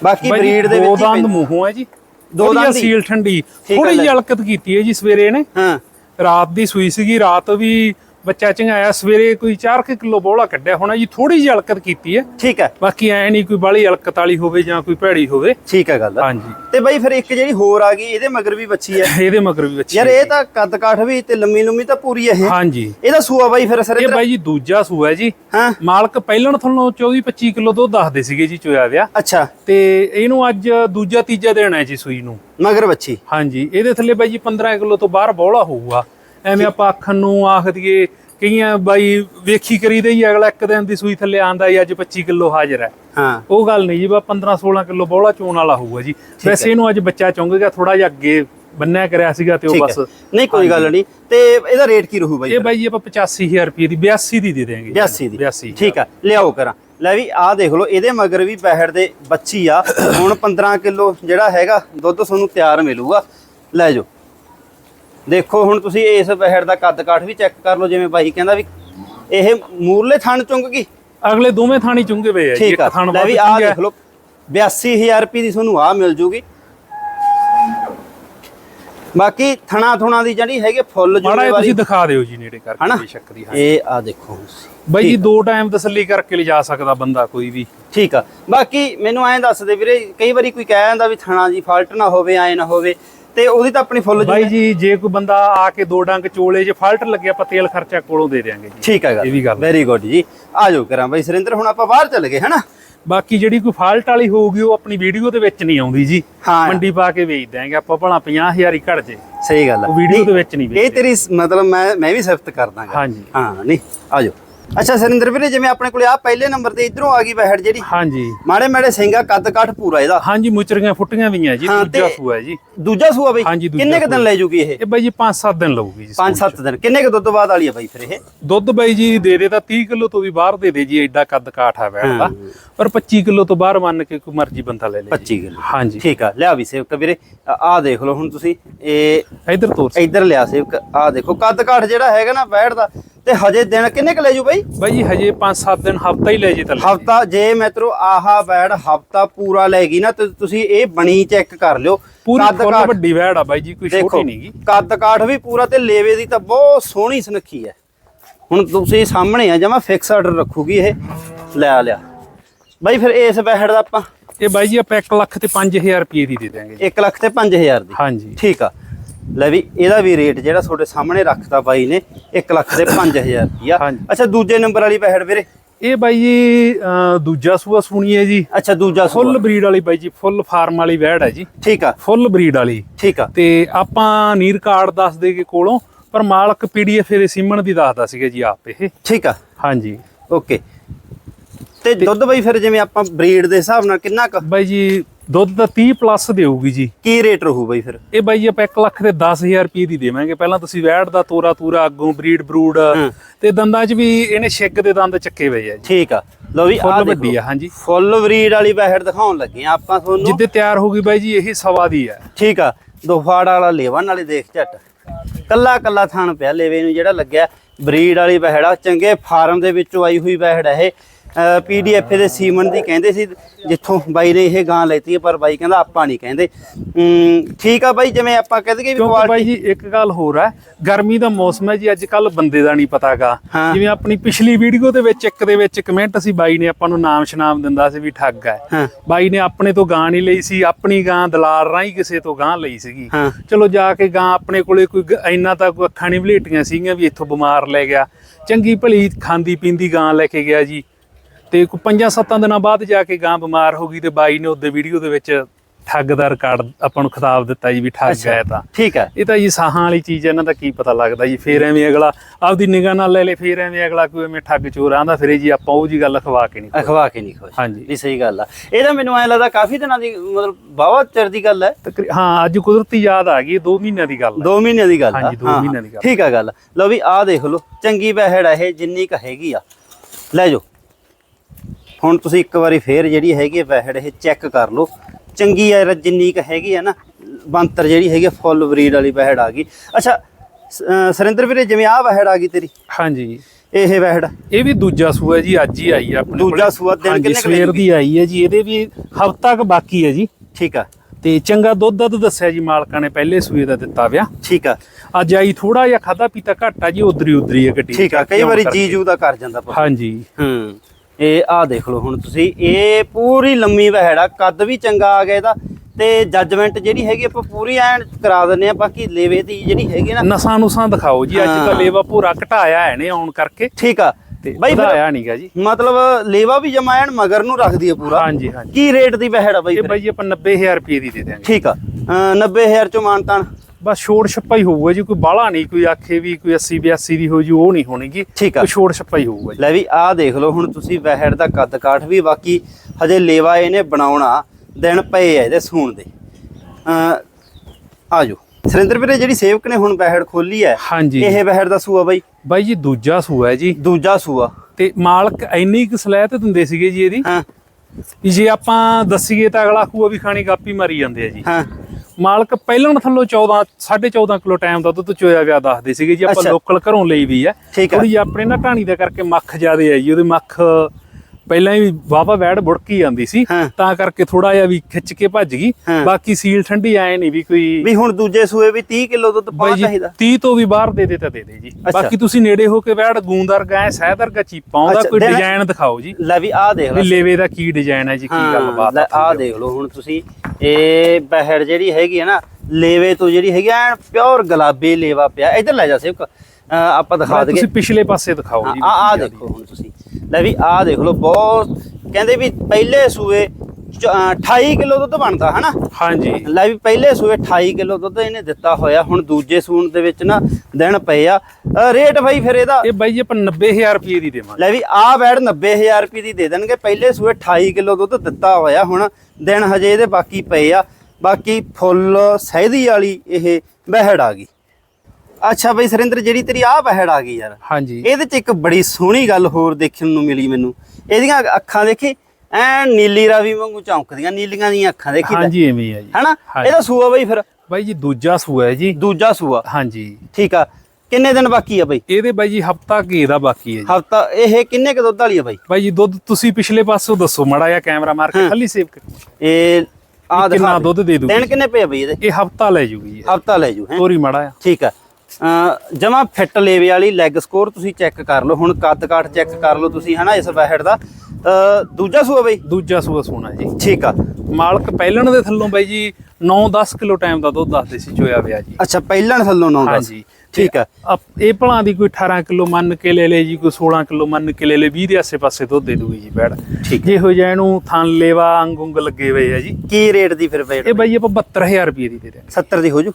ਬਾਕੀ ਬਰੀਡ ਦੇ ਦੋ ਵਿੱਚ ਹੀ ਦੰਦ ਮੂੰਹੋਂ ਹੈ ਜੀ। ਦੋ ਦੋ ਦੰਦ? ਸੀਲ ਠੰਡੀ। ਥੋੜੀ ਜਿਹੀ ਹਲਕਤ ਕੀਤੀ ਹੈ ਜੀ ਸਵੇਰੇ ਨੇ। ਹਾਂ। ਰਾਤ ਦੀ ਸੂਈ ਸੀਗੀ ਰਾਤ ਵੀ ਬੱਚਾ ਚੰਗਾਇਆ ਸਵੇਰੇ ਕੋਈ 4 ਕਿਲੋ ਬੋਲਾ ਕੱਢਿਆ ਹੋਣਾ ਜੀ ਥੋੜੀ ਜਿਹੀ ਹਲਕਤ ਕੀਤੀ ਹੈ। ਠੀਕ ਹੈ। ਬਾਕੀ ਐ ਨਹੀਂ ਕੋਈ ਬਾਲੀ ਹਲਕਤ ਵਾਲੀ ਹੋਵੇ ਜਾਂ ਕੋਈ ਭੈੜੀ ਹੋਵੇ। ਠੀਕ ਹੈ ਗੱਲ। ਹਾਂਜੀ। ਤੇ ਬਾਈ ਫਿਰ ਇੱਕ ਜਿਹੜੀ ਹੋਰ ਆ ਗਈ ਇਹਦੇ ਮਗਰ ਵੀ ਬੱਚੀ ਹੈ। ਇਹਦੇ ਮਗਰ ਵੀ ਬੱਚੀ ਯਾਰ ਇਹ ਤਾਂ ਕੱਦ ਕਾਠ ਵੀ ਤੇ ਲੰਮੀ ਲੰਮੀ ਤਾਂ ਪੂਰੀ ਹੈ ਇਹ। ਹਾਂਜੀ। ਇਹਦਾ ਸੂਆ ਬਾਈ ਫਿਰ ਸਰ ਇਹ ਬਾਈ ਜੀ ਦੂਜਾ ਸੂਆ ਹੈ ਜੀ। ਹਾਂ। ਮਾਲਕ ਪਹਿਲਣ ਥੱਲੋਂ 24 25 ਕਿਲੋ ਦੁੱਧ ਦੱਸਦੇ ਸੀਗੇ ਜੀ ਚੋਇਆ ਵਿਆ। ਅੱਛਾ। ਤੇ ਇਹਨੂੰ ਅੱਜ ਦੂਜਾ ਤੀਜਾ ਦੇਣਾ ਹੈ ਜੀ ਸੂਈ ਨੂੰ। ਮਗਰ ਬੱਚੀ। ਹਾਂਜੀ। ਇਹਦੇ ਥੱਲੇ ਬਾਈ ਜੀ 15 ਕਿਲੋ ਤੋਂ ਬਾਹਰ ਬੌਲਾ ਹੋਊਗਾ। ਐਵੇਂ ਆਪਾਂ ਆਖਣ ਨੂੰ ਆਖ ਦਈਏ ਕਈਆਂ ਬਾਈ ਵੇਖੀ ਕਰੀਦੇ ਹੀ ਅਗਲਾ ਇੱਕ ਦਿਨ ਦੀ ਸੂਈ ਥੱਲੇ ਆਂਦਾ ਹੀ ਅੱਜ 25 ਕਿਲੋ ਹਾਜ਼ਰ ਹੈ। ਹਾਂ। ਉਹ ਗੱਲ ਨਹੀਂ ਜੀ ਬਾ 15 16 ਕਿਲੋ ਬੌਲਾ ਚੋਣ ਵਾਲਾ ਹੋਊਗਾ ਜੀ। ਵੈਸੇ ਇਹਨੂੰ ਅੱਜ ਬੱਚਾ ਚੁੰਗੇਗਾ ਥੋੜਾ ਜਿਹਾ ਅੱਗੇ ਬੰਨਿਆ ਕਰਿਆ ਸੀਗਾ ਤੇ ਉਹ ਬਸ ਨਹੀਂ ਕੋਈ ਗੱਲ ਨਹੀਂ। ਤੇ ਇਹਦਾ ਰੇਟ ਕੀ ਰਹੂ ਬਾਈ ਇਹ ਬਾਈ ਆਪਾਂ 85000 ਰੁਪਏ ਦੀ 82 ਦੀ ਦੇ ਦੇਾਂਗੇ 82 ਦੀ। 82 ਠੀਕ ਆ ਲਿਆਓ ਕਰਾਂ। ਲੈ ਵੀ ਆਹ ਦੇਖ ਲਓ ਇਹਦੇ ਮਗਰ ਵੀ ਬਹਿੜ ਦੇ ਬੱਚੀ ਆ। ਹੁਣ 15 ਕਿਲੋ ਜਿਹੜਾ ਹੈਗਾ ਦੁੱਧ ਤੁਹਾਨੂੰ ਤਿਆਰ ਮਿਲੂਗਾ। ਲੈ ਜਾਓ। ਦੇਖੋ ਹੁਣ ਤੁਸੀਂ ਇਸ ਬਹਿੜ ਦਾ ਕੱਦ ਕਾਠ ਵੀ ਚੈੱਕ ਕਰ ਲਓ ਜਿਵੇਂ ਬਾਈ ਕਹਿੰਦਾ ਵੀ ਇਹ ਮੂਰਲੇ ਥਣ ਚੁੰਗ ਗਈ। ਅਗਲੇ ਦੋਵੇਂ ਥਾਣੀ ਚੁੰਗੇ ਪਏ ਆ ਠੀਕ ਆ ਲੈ ਵੀ ਚੁੰਗਿਆ। ਦੇਖ ਲਓ 82000 ਰੁਪਏ ਦੀ ਤੁਹਾਨੂੰ ਆਹ ਮਿਲ ਜੂਗੀ। ਬਾਕੀ ਥਣਾ ਥੁਣਾ ਦੀ ਜਿਹੜੀ ਹੈਗੇ ਫੁੱਲ ਜਿਹਾ ਜ਼ਿੰਮੇਵਾਰੀ ਤੁਸੀਂ ਦਿਖਾ ਦਿਓ ਜੀ ਨੇੜੇ ਕਰਕੇ ਬੇਸ਼ੱਕ ਦੀ ਹਾਂ ਇਹ ਆ ਦੇਖੋ ਬਾਈ ਜੀ ਦੋ ਟਾਈਮ ਤਸੱਲੀ ਕਰਕੇ ਲਿਜਾ ਸਕਦਾ ਬੰਦਾ ਕੋਈ ਵੀ। ਠੀਕ ਆ। ਬਾਕੀ ਮੈਨੂੰ ਐਂ ਦੱਸ ਦੇ ਵੀਰੇ ਕਈ ਵਾਰੀ ਕੋਈ ਕਹਿ ਜਾਂਦਾ ਵੀ ਥਣਾ ਜੀ ਫਾਲਟ ਨਾ ਹੋਵੇ ਐ ਨਾ ਹੋਵੇ। ਤੇ ਉਹਦੀ ਤਾਂ ਆਪਣੀ ਫੁੱਲ ਬਾਈ ਜੀ ਜੇ ਕੋਈ ਬੰਦਾ ਆ ਕੇ ਦੋ ਡੰਗ ਚੋਲੇ ਜੇ ਫਾਲਟ ਲੱਗੇ ਆਪਾਂ ਤੇਲ ਖਰਚਾ ਕੋਲੋਂ ਦੇ ਦੇਾਂਗੇ ਜੀ। ਠੀਕ ਹੈਗਾ ਇਹ ਵੀ ਗੱਲ। ਵੈਰੀ ਗੁੱਡ ਜੀ। ਆ ਜਾਓ ਕਰਾਂ ਬਾਈ ਸੁਰਿੰਦਰ ਹੁਣ ਆਪਾਂ ਬਾਹਰ ਚੱਲ ਗਏ ਹਨਾ? ਬਾਕੀ ਜਿਹੜੀ ਕੋਈ ਫਾਲਟ ਵਾਲੀ ਹੋਊਗੀ ਉਹ ਆਪਣੀ ਵੀਡੀਓ ਦੇ ਵਿੱਚ ਨਹੀਂ ਆਉਂਦੀ ਜੀ। ਹਾਂ। ਮੰਡੀ ਪਾ ਕੇ ਵੇਚ ਦਿਆਂਗੇ ਆਪਾਂ ਭਲਾ 50000 ਹੀ ਘੜ ਜੇ। ਸਹੀ ਗੱਲ ਉਹ ਵੀਡੀਓ ਦੇ ਵਿੱਚ ਨਹੀਂ ਇਹ ਤੇਰੀ ਮਤਲਬ ਮੈਂ ਮੈਂ ਵੀ ਸਿਫਤ ਕਰ ਦਾਂਗਾ ਹਾਂਜੀ। ਹਾਂ ਨਹੀਂ ਆ ਜਾਓ। ਅੱਛਾ ਸੁਰਿੰਦਰ ਵੀਰੇ ਜਿਵੇਂ ਆਪਣੇ ਕੋਲੇ ਆ ਪਹਿਲੇ ਨੰਬਰ ਤੇ ਇਧਰੋਂ ਆ ਗਈ ਬਹਿੜ ਜਿਹੜੀ। ਹਾਂਜੀ। ਮਾੜੇ ਮਾੜੇ ਸਿੰਘਾ ਕੱਦ ਕੱਠ ਪੂਰਾ ਇਹਦਾ। ਹਾਂਜੀ ਮੁਚਰੀਆਂ ਫੁੱਟੀਆਂ ਵੀ ਆ ਜੀ ਦੂਜਾ ਸੂਆ ਜੀ। ਦੂਜਾ ਸੂਆ ਬਈ? ਕਿੰਨੇ ਕ ਦਿਨ। ਲੈ ਜੂਗੀ ਇਹ? ਇਹ ਬਾਈ ਜੀ 5-7 ਦਿਨ ਲਊਗੀ ਜੀ 5-7 ਦਿਨ। ਕਿੰਨੇ ਕ ਦੁੱਧ ਬਾਅਦ ਵਾਲੀ ਆ ਬਾਈ ਫਿਰ ਇਹ? ਦੁੱਧ ਬਾਈ ਜੀ ਦੇ ਦੇ ਤਾਂ 30 ਕਿਲੋ ਤੋਂ ਵੀ ਬਾਹਰ ਦੇ ਦੇ ਜੀ ਐਡਾ ਕੱਦ ਕਾਠ ਆ ਵੈਣ ਦਾ। ਪਰ 25 ਕਿਲੋ ਤੋਂ ਬਾਹਰ ਮੰਨ ਕੇ ਕੋਈ ਮਰਜ਼ੀ ਬੰਦਾ ਲੈ ਲੇ 25 ਕਿਲੋ। ਹਾਂਜੀ। ਠੀਕ ਆ ਲਿਆ ਵੀ ਸੇਵਕ ਵੀਰੇ। ਆ ਦੇਖ ਲਓ ਹੁਣ ਤੁਸੀਂ ਇਹ ਇਧਰ ਤੋਰ। ਇੱਧਰ ਲਿਆ ਸੇਵਕ ਆ ਦੇਖੋ ਕੱਦ ਕਾਠ ਜਿਹੜਾ ਹੈਗਾ ਨਾ ਬੈਠ ਦਾ ਤੇ ਹਜੇ ਦਿਨ ਕਿੰਨੇ ਕ ਲੈ ਜੂ ਬਾਈ? ਬਾਈ ਜੀ ਹਜੇ 5-7 ਦਿਨ ਹਫਤਾ ਹੀ ਲੈ ਜੇ ਤਾਂ। ਹਫਤਾ ਜੇ ਮਿੱਤਰੋ ਆਹਾ ਬੈੜ ਹਫਤਾ ਪੂਰਾ ਲੈ ਗਈ ਨਾ ਤੇ ਤੁਸੀਂ ਇਹ ਬਣੀ ਚੈੱਕ ਕਰ ਲਿਓ। ਕੱਦ ਕਾਠ ਵੱਡੀ ਵੈੜ ਆ ਬਾਈ ਜੀ ਕੋਈ ਛੋਟੀ ਨਹੀਂਗੀ ਕੱਦ ਕਾਠ ਵੀ ਪੂਰਾ ਤੇ ਲੇਵੇ ਦੀ ਤਾਂ ਬਹੁਤ ਸੋਹਣੀ ਸੁਨੱਖੀ ਹੈ। ਹੁਣ ਤੁਸੀਂ ਸਾਹਮਣੇ ਆ ਜਮਾ ਫਿਕਸ ਆਰਡਰ ਰੱਖੂਗੀ ਇਹ। ਲੈ ਲਿਆ। ਬਾਈ ਫਿਰ ਇਸ ਬੈੜ ਦਾ ਆਪਾਂ ਇਹ ਬਾਈ ਜੀ ਆਪਾਂ 1 ਲੱਖ ਤੇ 5000 ਰੁਪਏ ਦੀ ਦੇ ਦਾਂਗੇ ਜੀ। 1 ਲੱਖ ਤੇ 5000 ਦੀ। ਹਾਂਜੀ। ਠੀਕ ਆ। ਲੈ ਵੀ ਇਹਦਾ ਵੀ ਰੇਟ ਜਿਹੜਾ ਤੁਹਾਡੇ ਸਾਹਮਣੇ ਰੱਖਤਾ ਬਾਈ ਨੇ 1 ਲੱਖ ਦੇ 5000 ਰੁਪਿਆ। ਅੱਛਾ ਦੂਜੇ ਨੰਬਰ ਵਾਲੀ ਬਹਿੜ ਵੀਰੇ? ਇਹ ਬਾਈ ਜੀ ਦੂਜਾ ਸੂਆ ਸੁਣੀ ਹੈ ਜੀ। ਅੱਛਾ ਦੂਜਾ ਫੁੱਲ ਸੂਆ ਬਰੀਡ ਵਾਲੀ ਬਾਈ ਜੀ ਫੁੱਲ ਫਾਰਮ ਵਾਲੀ ਵੈੜ ਹੈ ਜੀ। ਠੀਕ ਆ। ਫੁੱਲ ਬਰੀਡ ਵਾਲੀ। ਠੀਕ ਆ। ਤੇ ਆਪਾਂ ਨੀਰ ਕਾਰਡ ਦੱਸ ਦੇਗੇ ਕੋਲੋਂ ਪਰ ਮਾਲਕ ਪੀਡੀਐਫ ਇਹਦੇ ਸਿਮਣ ਦੀ ਦੱਸਦਾ ਸੀਗਾ ਜੀ ਆਪ ਇਹ। ਠੀਕ ਆ। ਹਾਂਜੀ। ਓਕੇ। ਤੇ ਦੁੱਧ ਬਈ ਫਿਰ ਜਿਵੇਂ ਆਪਾਂ ਬਰੀਡ ਦੇ ਹਿਸਾਬ ਨਾਲ ਕਿੰਨਾ ਕੁ? ਬਾਈ ਜੀ ਦੁੱਧ ਦਾ 30 ਪਲੱਸ ਦੇਊਗੀ ਜੀ। ਕੀ ਰੇਟ ਰਹੂ ਬਈ ਫਿਰ? ਇਹ ਬਾਈ ਆਪਾਂ 1 ਲੱਖ ਦੇ 10000 ਰੁਪਏ ਦੀ ਦੇਵਾਂਗੇ। ਪਹਿਲਾਂ ਤੁਸੀਂ ਵੈੜ ਦਾ ਤੋਰਾ ਤੂਰਾ ਅੱਗੋਂ ਬਰੀਡ ਬਰੂਡ ਤੇ ਦੰਦਾਂ 'ਚ ਵੀ ਇਹਨੇ ਛਿੱਗ ਦੇ ਦੰਦ ਚੱਕੇ ਪਏ ਆ ਜੀ। ਠੀਕ ਆ। ਲਓ ਵੀ ਆ ਫੁੱਲ ਵੱਡੀ ਆ ਹਾਂਜੀ। ਫੁੱਲ ਬਰੀਡ ਵਾਲੀ ਬਹਿੜ ਦਿਖਾਉਣ ਲੱਗੇ ਆ ਆਪਾਂ ਤੁਹਾਨੂੰ। ਜਿੱਦੇ ਤਿਆਰ ਹੋ ਗਈ ਬਾਈ ਜੀ ਇਹੀ ਸਵਾ ਦੀ ਹੈ ਠੀਕ ਆ। ਦੋਫਾੜ ਵਾਲਾ ਲੇਵਾ ਨਾਲੇ ਦੇਖ ਝੱਟ। ਕੱਲਾ ਕੱਲਾ ਥਣ ਪਿਆ ਲੇਵੇ ਨੂੰ ਜਿਹੜਾ ਲੱਗਿਆ। ਬਰੀਡ ਵਾਲੀ ਬਹਿੜਾ ਚੰਗੇ ਫਾਰਮ ਦੇ ਵਿੱਚੋਂ ਆਈ ਹੋਈ ਬਹਿੜ ਹੈ ਇਹ। ਪੀਡੀਐਫ ਦੇ ਸੀਮਨ ਦੀ ਕਹਿੰਦੇ ਸੀ ਜਿੱਥੋਂ ਬਾਈ ਨੇ ਇਹ ਗਾਂ ਲੈਤੀ ਪਰ ਬਾਈ ਕਹਿੰਦਾ ਆਪਾਂ ਨਹੀਂ ਕਹਿੰਦੇ। ਠੀਕ ਆ ਬਾਈ ਜਿਵੇਂ ਆਪਾਂ ਕਹਿੰਦੇ ਕਿ ਵੀ ਕਿਉਂਕਿ ਕੁਆਲਿਟੀ ਬਾਈ ਜੀ ਇੱਕ ਗੱਲ ਹੋਰ ਹੈ ਗਰਮੀ ਦਾ ਮੌਸਮ ਹੈ ਜੀ ਅੱਜ ਕੱਲ ਬੰਦੇ ਦਾ ਨਹੀਂ ਪਤਾਗਾ। ਜਿਵੇਂ ਆਪਣੀ ਪਿਛਲੀ ਵੀਡੀਓ ਦੇ ਵਿੱਚ ਇੱਕ ਦੇ ਵਿੱਚ ਕਮੈਂਟ ਸੀ ਬਾਈ ਨੇ ਆਪਾਂ ਨੂੰ ਨਾਮ ਸ਼ਨਾਮ ਦਿੰਦਾ ਸੀ ਵੀ ਠੱਗ ਹੈ। ਬਾਈ ਨੇ ਆਪਣੇ ਤੋਂ ਗਾਂ ਨਹੀਂ ਲਈ ਸੀ ਆਪਣੀ ਗਾਂ ਦਲਾਲ ਰਾਹੀਂ ਕਿਸੇ ਤੋਂ ਗਾਂ ਲਈ ਸੀਗੀ। ਚਲੋ ਜਾ ਕੇ ਗਾਂ ਆਪਣੇ ਕੋਲੇ ਕੋਈ ਇੰਨਾ ਤਾਂ ਕੋਈ ਅੱਖਾਂ ਨਹੀਂ ਭਲੇਟੀਆਂ ਸੀਗੀਆਂ ਵੀ ਇੱਥੋਂ ਬਿਮਾਰ ਲੈ ਗਿਆ। ਚੰਗੀ ਭਲੀ ਖਾਂਦੀ ਪੀਂਦੀ ਗਾਂ ਲੈ ਕੇ ਗਿਆ ਜੀ। ਤੇ ਪੰਜਾਂ ਸੱਤਾਂ ਦਿਨਾਂ ਬਾਅਦ ਜਾ ਕੇ ਗਾਂ ਬਿਮਾਰ ਹੋ ਗਈ ਤੇ ਬਾਈ ਨੇ ਉਹਦੇ ਵੀਡੀਓ ਦੇ ਵਿੱਚ ਠੱਗ ਦਾ ਰਿਕਾਰਡ ਆਪਾਂ ਨੂੰ ਖਿਤਾਬ ਦਿੱਤਾ ਜੀ ਵੀ ਠੱਗ ਹੈ ਤਾਂ। ਠੀਕ ਹੈ। ਇਹ ਤਾਂ ਜੀ ਸਾਹਾਂ ਵਾਲੀ ਚੀਜ਼ ਹੈ ਇਹਨਾਂ ਦਾ ਕੀ ਪਤਾ ਲੱਗਦਾ ਜੀ। ਫੇਰ ਐਵੇਂ ਅਗਲਾ ਆਪਦੀ ਨਿਗਾਹ ਨਾਲ ਲੈ ਲੇ ਫੇਰ ਐਵੇਂ ਅਗਲਾ ਕੋਈ ਐਵੇਂ ਠੱਗ ਚੋਰ ਆਂਦਾ ਫਿਰੇ ਜੀ ਆਪਾਂ ਉਹ ਜੀ ਗੱਲ ਅਖਵਾ ਕੇ ਨਹੀਂ ਅਖਵਾ ਕੇ ਨਹੀਂ ਖੁਸ਼। ਹਾਂਜੀ। ਵੀ ਸਹੀ ਗੱਲ ਆ। ਇਹ ਤਾਂ ਮੈਨੂੰ ਐ ਲੱਗਦਾ ਕਾਫੀ ਦਿਨਾਂ ਦੀ ਮਤਲਬ ਬਾਵਾ ਚਿਰ ਦੀ ਗੱਲ ਹੈ। ਤਕਰੀ- ਹਾਂ ਅੱਜ ਕੁਦਰਤੀ ਯਾਦ ਆ ਗਈ 2 ਮਹੀਨਿਆਂ ਦੀ ਗੱਲ ਹੈ। 2 ਮਹੀਨਿਆਂ ਦੀ ਗੱਲ ਆ। ਹਾਂਜੀ, ਦੋ ਹਾਂ, ਮਹੀਨਿਆਂ ਦੀ ਗੱਲ। ਠੀਕ ਆ ਗੱਲ। ਲਓ ਵੀ ਆਹ ਦੇਖ ਲਓ ਚੰਗੀ ਬਹਿੜ ਆ ਇਹ ਜਿੰਨੀ ਕ ਹੈਗੀ ਆ। ਲੈ ਜਾਓ। ਹੁਣ ਤੁਸੀਂ ਇੱਕ ਵਾਰੀ ਫੇਰ ਜਿਹੜੀ ਹੈਗੀ ਆ ਬਹਿੜ ਇਹ ਚੈੱਕ ਕਰ ਲਓ। ਚੰਗੀ ਆ ਜਿੰਨੀ ਕ ਹੈਗੀ ਆ ਨਾ ਬੰਤਰ ਜਿਹੜੀ ਹੈਗੀ ਫੁੱਲ ਬਰੀਡ ਵਾਲੀ ਬਹਿੜ ਆ ਗਈ। ਅੱਛਾ ਸੁਰਿੰਦਰ ਵੀਰੇ ਜਿਵੇਂ ਆਹ ਬਹਿੜ ਆ ਗਈ ਤੇਰੀ? ਹਾਂਜੀ। ਇਹ ਬਹਿੜ ਇਹ ਵੀ ਦੂਜਾ ਸੂਆ ਜੀ ਅੱਜ ਹੀ ਆਈ ਆ ਆਪਣੇ ਦੂਜਾ। ਸੂਆ ਦਿਨ ਕਿੰਨੇ ਸਵੇਰ ਦੀ? ਆਈ ਹੈ ਜੀ ਇਹਦੇ ਵੀ ਹਫ਼ਤਾ ਕ ਬਾਕੀ ਹੈ ਜੀ। ਠੀਕ ਆ। ਤੇ ਚੰਗਾ ਦੁੱਧ ਦੁੱਧ ਦੱਸਿਆ ਜੀ ਮਾਲਕਾਂ ਨੇ ਪਹਿਲੇ ਸੂਏ ਦਾ ਦਿੱਤਾ ਵਿਆ। ਠੀਕ ਆ। ਅੱਜ ਆਈ ਥੋੜਾ ਜਿਹਾ ਖਾਦਾ ਪੀਤਾ ਘੱਟ ਆ ਜੀ ਉਧਰੀ ਉਧਰੀ ਹੈ ਗੱਡੀ ਠੀਕ ਆ ਕਈ ਵਾਰੀ ਜੀ ਜੂ ਦਾ ਕਰ ਜਾਂਦਾ। ਹਾਂਜੀ। ਹੂੰ। ਇਹ ਆ ਦੇਖ ਲਓ ਹੁਣ ਤੁਸੀਂ ਇਹ ਪੂਰੀ ਲੰਮੀ ਵਹਿੜਾ ਕੱਦ ਵੀ ਚੰਗਾ ਆ ਗਿਆ ਇਹਦਾ ਤੇ ਜੱਜਮੈਂਟ ਜਿਹੜੀ ਹੈਗੀ ਆਪਾਂ ਪੂਰੀ ਐਨ ਕਰਾ ਦਿੰਨੇ ਆ ਬਾਕੀ ਲੇਵੇ ਦੀ ਜਿਹੜੀ ਹੈਗੀ ਨਾ। ਨਸਾਂ ਨੁਸਾਂ ਦਿਖਾਓ ਜੀ ਅੱਜ। ਤਾਂ ਲੇਵਾ ਪੂਰਾ ਘਟਾਇਆ ਹੈ ਨੇ ਆਉਣ ਕਰਕੇ। ਠੀਕ ਆ। ਤੇ ਬਾਈ ਵਧਾਇਆ ਨਹੀਂਗਾ ਜੀ। ਮਤਲਬ ਲੇਵਾ ਵੀ ਜਮਾ ਐਨ ਮਗਰ ਨੂੰ ਰੱਖਦੀ ਹੈ ਪੂਰਾ। ਹਾਂਜੀ ਹਾਂਜੀ। ਕੀ ਰੇਟ ਦੀ ਵਹਿੜਾ ਬਾਈ ਇਹ? ਬਾਈ ਆਪਾਂ 90000 ਰੁਪਏ ਦੀ ਦੇ ਦਿਆਂਗੇ। ਠੀਕ ਆ। ਅਹ 90000 ਚੋਂ ਮਾਨਤਾਨ। ਬਸ ਛੋੜ ਛੱਪਾ ਹੀ ਹੋਊਗਾ ਜੀ ਕੋਈ ਬਾਹਲਾ ਨਹੀਂ ਕੋਈ ਆਖੇ ਵੀ ਕੋਈ 80 82 ਦੀ ਹੋ ਜੂ ਉਹ ਨਹੀਂ ਹੋਣੀਗੀ। ਠੀਕ ਆ। ਕੋਈ ਛੋੜ ਛੱਪਾ ਹੀ ਹੋਊਗਾ ਲੈ ਵੀ ਆਹ ਦੇਖ ਲਓ ਹੁਣ ਤੁਸੀਂ ਵਹਿੜ ਦਾ ਕੱਦ ਕਾਠ ਵੀ ਬਾਕੀ ਹਜੇ ਲੇਵਾ ਇਹਨੇ ਬਣਾਉਣਾ ਦਿਨ ਪਏ ਆ ਇਹਦੇ ਸੂਣ ਦੇ। ਆਜੋ। ਸਰਿੰਦਰ ਵੀਰੇ ਜਿਹੜੀ ਸੇਵਕ ਨੇ ਹੁਣ ਵਹਿੜ ਖੋਲੀ ਹੈ ਹਾਂਜੀ। ਇਹ ਵਹਿੜ ਦਾ ਸੂਆ ਬਾਈ? ਬਾਈ ਜੀ ਦੂਜਾ ਸੂਆ ਹੈ ਜੀ। ਦੂਜਾ ਸੂਆ। ਤੇ ਮਾਲਕ ਇੰਨੀ ਕੁ ਸਲਾਹ ਦਿੰਦੇ ਸੀਗੇ ਜੀ ਇਹਦੀ। ਹਾਂ। ਜੇ ਆਪਾਂ ਦੱਸੀਏ ਤਾਂ ਅਗਲਾ ਖੂਆ ਵੀ ਖਾਣੀ ਗਾਪੀ ਮਾਰੀ ਜਾਂਦੇ ਆ ਜੀ। ਹਾਂ। ਮਾਲਕ ਪਹਿਲਾਂ ਥੱਲੋਂ 14 14.5 ਕਿਲੋ ਟਾਈਮ ਦਾ ਦੁੱਧ ਚੋਇਆ ਵਿਆ ਦੱਸਦੇ ਸੀਗੇ ਜੀ ਆਪਾਂ। ਲੋਕਲ ਘਰੋਂ ਲਈ ਵੀ ਆ। ਥੋੜੀ ਆਪਣੇ ਨਾ ਢਾਣੀ ਦਾ ਕਰਕੇ ਮੱਖ ਜ਼ਿਆਦੇ ਆ ਜੀ ਉਹਦੇ ਮੱਖ ਪਹਿਲਾਂ ਹੀ ਵਾਵਾ ਵੈੜ ਬੁੜਕੀ ਜਾਂਦੀ ਸੀ ਹਾਂ। ਤਾਂ ਕਰਕੇ ਥੋੜਾ ਜਿਹਾ ਵੀ ਖਿੱਚ ਕੇ ਭੱਜ ਗਈ। ਹਾਂ। ਬਾਕੀ ਸੀਲ ਠੰਡੀ ਆਏ ਨਹੀਂ ਵੀ ਕੋਈ ਵੀ ਹੁਣ ਦੂਜੇ ਸੂਏ ਵੀ 30 ਕਿਲੋ ਦੁੱਧ ਜੀ ਚਾਹੀਦਾ। 30 ਤੋਂ ਵੀ ਬਾਹਰ ਦੇ ਦੇ ਤਾਂ ਦੇ ਦੇ ਜੀ। ਬਾਕੀ ਤੁਸੀਂ ਨੇੜੇ ਹੋ ਕੇ ਵੈੜ ਗੂੰਦਰ ਸਹਿਦਰ ਗਾ ਚੀਪਾਂ ਉਹਦਾ ਅੱਛਾ, ਕੋਈ ਡਿਜ਼ਾਈਨ ਦਿਖਾਓ ਜੀ। ਲੈ ਵੀ ਆਹ ਦੇਖ ਵੀ ਲਓ ਲੇਵੇ ਦਾ ਕੀ ਡਿਜ਼ਾਈਨ ਹੈ ਜੀ ਕੀ ਗੱਲਬਾਤ ਲੈ ਆਹ ਦੇਖ ਲਓ ਹੁਣ ਤੁਸੀਂ ਇਹ ਬਹਿੜ ਜਿਹੜੀ ਹੈਗੀ ਹੈ ਨਾ ਲੇਵੇ ਤੋਂ ਜਿਹੜੀ ਹੈਗੀ ਐਨ ਪਿਓਰ ਗੁਲਾਬੀ ਲੇਵਾ ਪਿਆ। ਇੱਧਰ ਲੈ ਜਾ ਸੇਵਕ। ਆਪਾਂ ਦਿਖਾ ਦਈਏ। ਤੁਸੀਂ ਪਿਛਲੇ ਪਾਸੇ ਦਿਖਾਓ ਜੀ ਆ ਆ ਦੇਖੋ ਹੁਣ ਤੁਸੀਂ। ਲੈ ਵੀ ਆਹ ਦੇਖ ਲਓ ਬਹੁਤ ਕਹਿੰਦੇ ਵੀ ਪਹਿਲੇ ਸੂਏ ਚ- ਅਹ 28 ਕਿਲੋ ਦੁੱਧ ਬਣਦਾ ਹਨਾ? ਹਾਂਜੀ। ਲੈ ਵੀ ਪਹਿਲੇ ਸੂਏ 28 ਕਿਲੋ ਦੁੱਧ ਇਹਨੇ ਦਿੱਤਾ ਹੋਇਆ ਹੁਣ ਦੂਜੇ ਸੂਣ ਦੇ ਵਿੱਚ ਨਾ ਦਿਨ ਪਏ ਆ। ਰੇਟ ਬਾਈ ਫਿਰ ਇਹਦਾ ਇਹ ਬਾਈ ਜੀ ਆਪਾਂ 90000 ਰੁਪਏ ਦੀ ਦੇਵਾਂਗੇ। ਲੈ ਵੀ ਆਹ ਬੈੜ 90000 ਰੁਪਏ ਦੀ ਦੇ ਦੇਣਗੇ। ਪਹਿਲੇ ਸੂਏ 28 ਕਿਲੋ ਦੁੱਧ ਦਿੱਤਾ ਹੋਇਆ ਹੁਣ ਦਿਨ ਹਜੇ ਇਹਦੇ ਬਾਕੀ ਪਏ ਆ। ਬਾਕੀ ਫੁੱਲ ਸਹਿਦੀ ਵਾਲੀ ਇਹ ਬਹਿੜ ਆ ਗਈ। ਅੱਛਾ ਬਈ ਸਰਿੰਦਰ ਜਿਹੜੀ ਤੇਰੀ ਆਹ ਬਹਿੜ ਆ ਗਈ ਯਾਰ। ਹਾਂਜੀ। ਇਹਦੇ ਚ ਇੱਕ ਬੜੀ ਸੋਹਣੀ ਗੱਲ ਹੋਰ ਦੇਖਣ ਨੂੰ ਮਿਲੀ ਮੈਨੂੰ। ਇਹਦੀਆਂ ਅੱਖਾਂ ਦੇਖੀ ਐ ਨੀਲੀ ਰਾਵੀ ਵਾਂਗੂ ਚਮਕਦੀਆਂ ਨੀਲੀਆਂ ਦੀਆਂ ਅੱਖਾਂ ਦੇਖੀ। ਹਾਂਜੀ ਐਵੇਂ ਆ ਜੀ। ਹਨਾ। ਇਹਦਾ ਸੂਆ ਬਈ ਫਿਰ? ਬਾਈ ਜੀ ਦੂਜਾ ਸੂਆ ਹੈ ਜੀ। ਦੂਜਾ ਸੂਆ। ਹਾਂਜੀ। ਠੀਕ ਆ। ਕਿੰਨੇ ਦਿਨ ਬਾਕੀ ਆ ਬਈ? ਇਹਦੇ ਬਾਈ ਜੀ ਹਫਤਾ ਘੇ ਦਾ ਬਾਕੀ ਹੈ ਜੀ। ਹਫਤਾ ਇਹ ਕਿੰਨੇ ਕ ਦੁੱਧ ਵਾਲੀ ਆ ਬਈ? ਬਾਈ ਜੀ ਦੁੱਧ ਤੁਸੀਂ ਪਿਛਲੇ ਪਾਸੋਂ ਦੱਸੋ ਮੜਾ ਜਿਹਾ ਕੈਮਰਾ ਮਾਰ ਕੇ ਖਾਲੀ ਸੇਵ ਕਰੋ। ਇਹ ਆ ਇਹ ਕਿੰਨਾ ਦੁੱਧ ਦੇ ਦੂਗੀ ਦਿਨ ਕਿੰਨੇ ਪਏ ਬਈ ਇਹਦੇ? ਇਹ ਹਫਤਾ ਲੈ ਜੂਗੀ ਜੀ। ਹਫਤਾ ਲੈ ਜੂ ਹੈ? ਤੋਰੀ ਮੜਾ ਆ ਠੀਕ ਆ। ਜਮਾ ਫਿੱਟ ਲੇਵੇ ਵਾਲੀ ਲੈਗ ਸਕੋਰ ਤੁਸੀਂ ਚੈੱਕ ਕਰ ਲਓ। ਹੁਣ ਕੱਦ ਕਾਠ ਚੈੱਕ ਕਰ ਲਓ ਤੁਸੀਂ ਹਨਾ ਇਸ ਬੈਹੜ ਦਾ। ਦੂਜਾ ਸੂਆ ਬਈ? ਦੂਜਾ ਸੂਆ ਸੋਨਾ ਜੀ। ਠੀਕ ਆ। ਮਾਲਕ ਪਹਿਲਣ ਦੇ ਥੱਲੋਂ ਬਾਈ ਜੀ 9-10 ਕਿਲੋ ਟਾਈਮ ਦਾ ਦੁੱਧ ਦੱਸਦੇ ਸੀ ਚੋਇਆ ਵਿਆ ਜੀ। ਅੱਛਾ ਪਹਿਲਣ ਥੱਲੋਂ ਨੌ ਦਸ ਹਾਂਜੀ ਠੀਕ ਆ। ਇਹ ਭਲਾਂ ਦੀ ਕੋਈ 18 ਕਿਲੋ ਮੰਨ ਕੇ ਲੈ ਲੈ ਜੀ ਕੋਈ 16 ਕਿਲੋ ਮੰਨ ਕੇ ਲੈ ਲੈ 20 ਦੇ ਆਸੇ ਪਾਸੇ ਦੁੱਧ ਦੇ ਦੂਗੀ ਜੀ ਬੈੜ। ਠੀਕ ਜੇ ਹੋ ਜਾਏ ਇਹਨੂੰ ਥਣ ਲੇਵਾ ਅੰਗ ਉਂਗ ਲੱਗੇ ਹੋਏ ਆ ਜੀ। ਕੀ ਰੇਟ ਦੀ ਫਿਰ ਬੈਹੜ ਇਹ ਬਾਈ? ਆਪਾਂ 72000 ਰੁਪਏ ਦੀ ਦੇ ਦਿਆਂਗੇ। 70 ਦੀ ਹੋ ਜੂ